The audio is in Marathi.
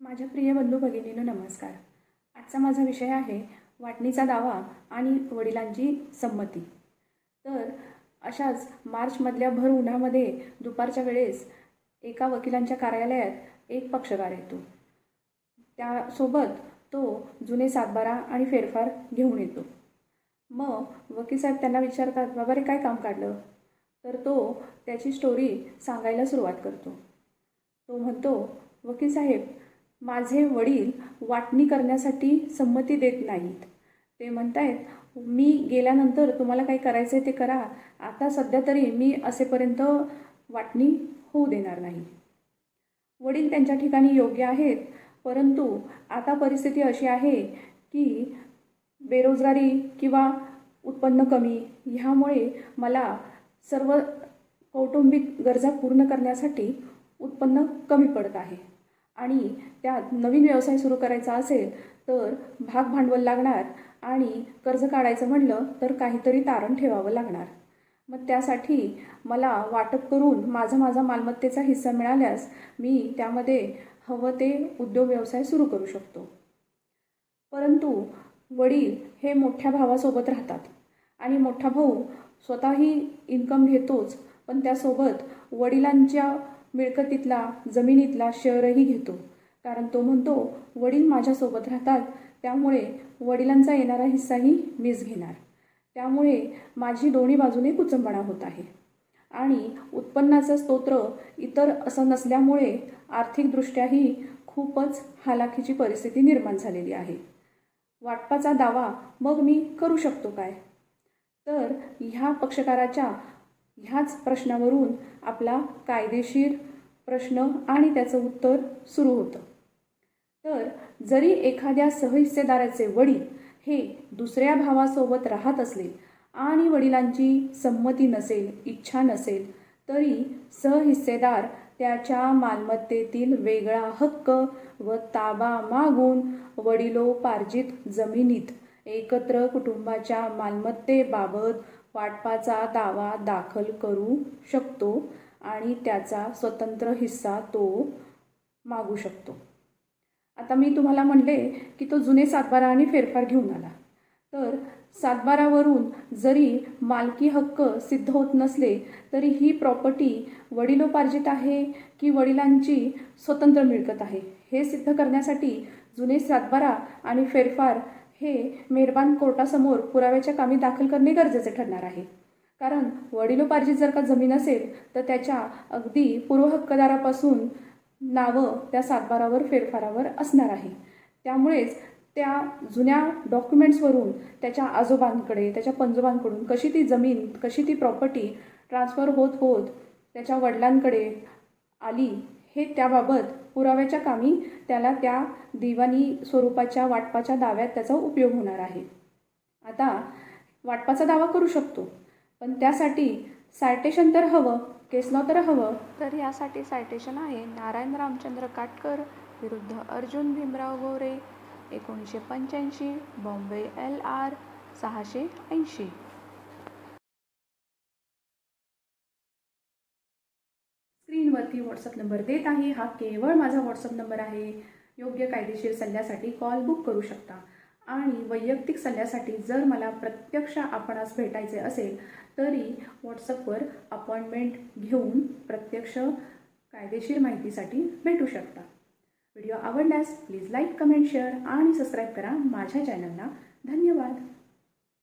माझ्या प्रिय बंधू भगिनीनं नमस्कार. आजचा माझा विषय आहे वाटणीचा दावा आणि वडिलांची संमती. तर अशाच मार्चमधल्या भर उन्हामध्ये दुपारच्या वेळेस एका वकिलांच्या कार्यालयात एक पक्षकार येतो. त्यासोबत तो जुने सातबारा आणि फेरफार घेऊन येतो. मग वकील साहेब त्यांना विचारतात बाबा रे काय काम काढलं? तर तो त्याची स्टोरी सांगायला सुरुवात करतो. तो म्हणतो वकील साहेब माझे वडील वाटणी करण्यासाठी संमती देत नाहीत. ते म्हणतायत मी गेल्यानंतर तुम्हाला काही करायचं आहे ते करा. आता सध्या तरी मी असेपर्यंत वाटणी होऊ देणार नाही. वडील त्यांच्या ठिकाणी योग्य आहेत परंतु आता परिस्थिती अशी आहे की बेरोजगारी किंवा उत्पन्न कमी ह्यामुळे मला सर्व कौटुंबिक गरजा पूर्ण करण्यासाठी उत्पन्न कमी पडत आहे. आणि त्यात नवीन व्यवसाय सुरू करायचा असेल तर भाग भांडवल लागणार आणि कर्ज काढायचं म्हणलं तर काहीतरी तारण ठेवावं लागणार. मग त्यासाठी मला वाटप करून माझा माझा मालमत्तेचा हिस्सा मिळाल्यास मी त्यामध्ये हवं ते उद्योग व्यवसाय सुरू करू शकतो. परंतु वडील हे मोठ्या भावासोबत राहतात आणि मोठा भाऊ स्वतःही इन्कम घेतोच पण त्यासोबत वडिलांच्या मिळकतीतला जमिनीतला शेअरही घेतो. कारण तो म्हणतो वडील माझ्यासोबत राहतात त्यामुळे वडिलांचा येणारा हिस्साही मीच घेणार. त्यामुळे माझी दोन्ही बाजूने कुचंबणा होत आहे. आणि उत्पन्नाचं स्तोत्र इतर असं नसल्यामुळे आर्थिकदृष्ट्याही खूपच हालाखीची परिस्थिती निर्माण झालेली आहे. वाटपाचा दावा मग मी करू शकतो काय? तर ह्या पक्षकाराच्या ह्याच प्रश्नावरून आपला कायदेशीर प्रश्न आणि त्याचं उत्तर सुरू होतं. तर जरी एखाद्या सहहिस्सेदाराचे वडील हे दुसऱ्या भावासोबत राहत असले आणि वडिलांची संमती नसेल इच्छा नसेल तरी सहहिस्सेदार त्याच्या मालमत्तेतील वेगळा हक्क व ताबा मागून वडिलोपार्जित जमिनीत एकत्र कुटुंबाच्या मालमत्तेबाबत वाटपाचा दावा दाखल करू शकतो आणि त्याचा स्वतंत्र हिस्सा तो मागू शकतो. आता मी तुम्हाला म्हणले की तो जुने सातबारा आणि फेरफार घेऊन आला. तर सातबारावरून जरी मालकी हक्क सिद्ध होत नसले तरी ही प्रॉपर्टी वडिलोपार्जित आहे की वडिलांची स्वतंत्र मिळकत आहे? हे सिद्ध करण्यासाठी जुने सातबारा आणि फेरफार हे मेहरबान कोर्टासमोर पुराव्याच्या कामी दाखल करणे गरजेचे ठरणार आहे. कारण वडिलोपार्जित जर का जमीन असेल तर त्याच्या अगदी पूर्वहक्कदारापासून नावं त्या सातबारावर फेरफारावर असणार आहे. त्यामुळेच त्या जुन्या डॉक्युमेंट्सवरून त्याच्या आजोबांकडे त्याच्या पंजोबांकडून कशी ती जमीन कशी ती प्रॉपर्टी ट्रान्सफर होत होत त्याच्या वडिलांकडे आली हे त्याबाबत पुराव्याच्या कामी त्याला त्या दिवाणी स्वरूपाच्या वाटपाच्या दाव्यात त्याचा उपयोग होणार आहे. आता वाटपाचा दावा करू शकतो पण त्यासाठी सायटेशन तर हवं केस लॉ तर हवं. तर यासाठी सायटेशन आहे नारायण रामचंद्र काटकर विरुद्ध अर्जुन भीमराव गोरे एकोणीसशे पंच्याऐंशी बॉम्बे एल आर सहाशे ऐंशी. स्क्रीनवरती व्हॉट्सअप नंबर देत आहे. हा केवळ माझा व्हॉट्सअप नंबर आहे. योग्य कायदेशीर सल्ल्यासाठी कॉल बुक करू शकता. आणि वैयक्तिक सल्ल्यासाठी जर मला प्रत्यक्ष आपणास भेटायचे असेल तरी व्हॉट्सअपवर अपॉइंटमेंट घेऊन प्रत्यक्ष कायदेशीर माहितीसाठी भेटू शकता. व्हिडिओ आवडल्यास प्लीज लाईक कमेंट शेअर आणि सबस्क्राईब करा माझ्या चॅनलला धन्यवाद.